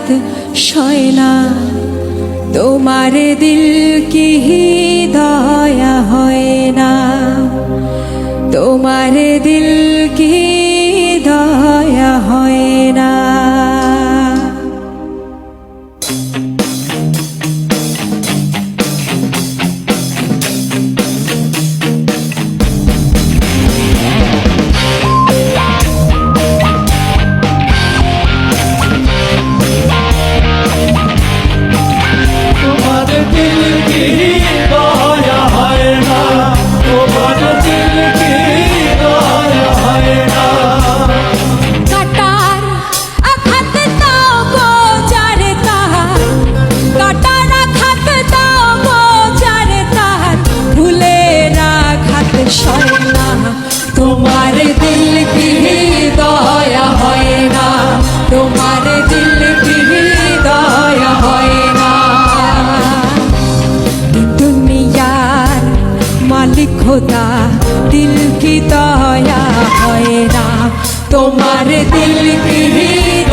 রাত সয় না। তোমার দিল কি দয়া হয় না। তোমার দিল কি होता दिल की दया है ना तुम्हारे दिल की ही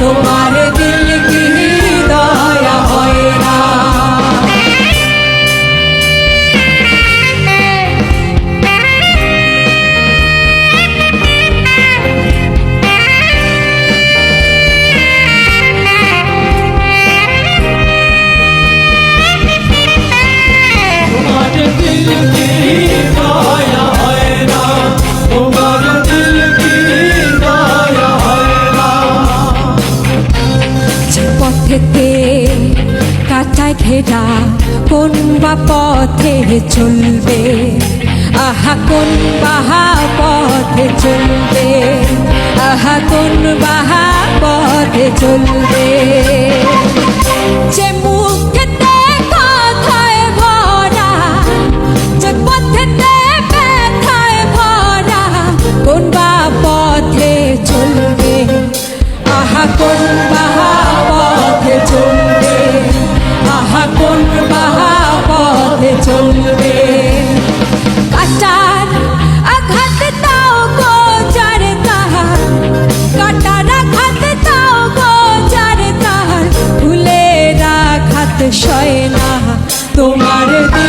তোমার পথেতে কাঁটায় ঘেরা কোন বা পথে চলবে? আহা, কোন বাহা পথে চলবে? আহা, কোন বাহা পথে চলবে? tomaré tu.